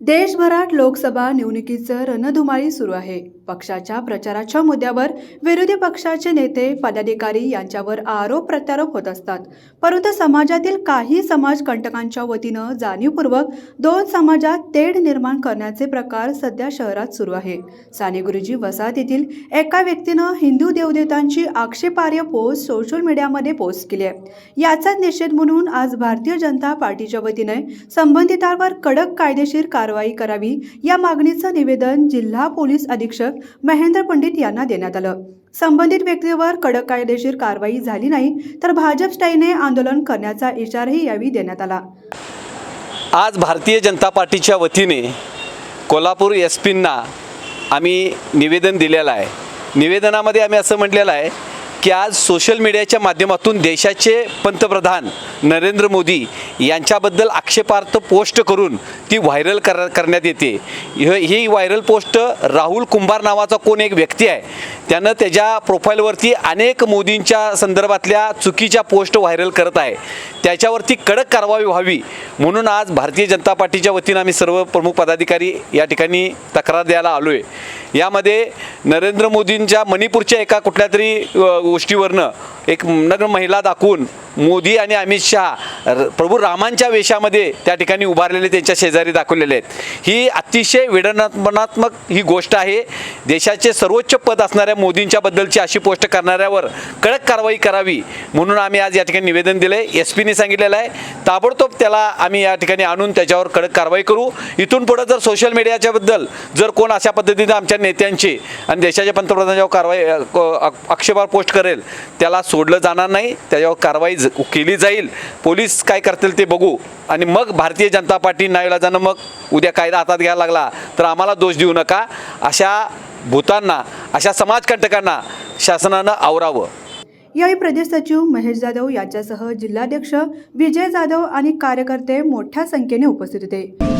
देशभरात लोकसभा निवडणुकीचं रणधुमाळी सुरू आहे. पक्षाच्या प्रचाराच्या मुद्द्यावर विरोधी पक्षाचे नेते पदाधिकारी यांच्यावर आरोप प्रत्यारोप होत असतात. परंतु समाजातील काही समाजकंटकांच्या वतीनं जाणीवपूर्वक दोन समाजात तेढ निर्माण करण्याचे प्रकार सध्या शहरात सुरू आहे. साने गुरुजी वसाहतीतील एका व्यक्तीनं हिंदू देवदेवतांची आक्षेपार्ह पोस्ट सोशल मीडियामध्ये पोस्ट केली आहे. याचाच निषेध म्हणून आज भारतीय जनता पार्टीच्या वतीने संबंधितांवर कडक कायदेशीर कारवाई करावी या मागणीचं निवेदन जिल्हा पोलीस अधीक्षक महेंद्र पंडित यांना देण्यात आलं. संबंधित व्यक्तीवर कडक कायदेशीर कारवाई झाली नाही तर भाजप स्टाईने आंदोलन करण्याचा इशाराही यावेळी देण्यात आला. आज भारतीय जनता पार्टीच्या वतीने कोल्हापूर एस पींना आम्ही निवेदन दिलेलं आहे. निवेदनामध्ये आम्ही असं म्हटलेलं आहे की आज सोशल मीडियाच्या माध्यमातून देशाचे पंतप्रधान नरेंद्र मोदी यांच्याबद्दल आक्षेपार्थ पोस्ट करून ती व्हायरल कर करण्यात येते. ही व्हायरल पोस्ट राहुल कुंभार नावाचा कोण एक व्यक्ती आहे त्यानं त्याच्या प्रोफाईलवरती अनेक मोदींच्या संदर्भातल्या चुकीच्या पोस्ट व्हायरल करत आहे. त्याच्यावरती कडक कारवाई व्हावी म्हणून आज भारतीय जनता पार्टीच्या वतीनं आम्ही सर्व प्रमुख पदाधिकारी या ठिकाणी तक्रार द्यायला आलो आहे यामध्ये नरेंद्र मोदींच्या मणिपूरच्या एका कुठल्या तरी गोष्टीवरनं एक नग्न महिला दाखवून मोदी आणि अमित शहा प्रभू रामांच्या वेशामध्ये त्या ठिकाणी उभारलेले त्यांच्या शेजारी दाखवलेले आहेत. ही अतिशय विडनात्मनात्मक ही गोष्ट आहे. देशाचे सर्वोच्च पद असणाऱ्या मोदींच्या बद्दलची अशी पोस्ट करणाऱ्यावर कडक कारवाई करावी म्हणून आम्ही आज या ठिकाणी निवेदन दिलं आहे एस पीने सांगितलेलं आहे. ताबडतोब त्याला आम्ही या ठिकाणी आणून त्याच्यावर कडक कारवाई करू. इथून पुढं जर सोशल मीडियाच्याबद्दल जर कोण अशा पद्धतीने आमच्या नेत्यांची आणि देशाच्या पंतप्रधानांच्यावर कारवाई क- आक्षेपार पोस्ट करेल त्याला सोडलं जाणार नाही त्याच्यावर कारवाई ज- केली जाईल. पोलीस काय करतील ते बघू. आणि मग भारतीय जनता पार्टी नाईलाजानं मग. उद्या कायदा हातात घ्यायला लागला तर आम्हाला दोष देऊ नका. अशा भूतांना अशा समाजकंटकांना शासनानं आवरावं. यावेळी प्रदेश सचिव महेश जाधव यांच्यासह जिल्हाध्यक्ष विजय जाधव आणि कार्यकर्ते मोठ्या संख्येने उपस्थित होते.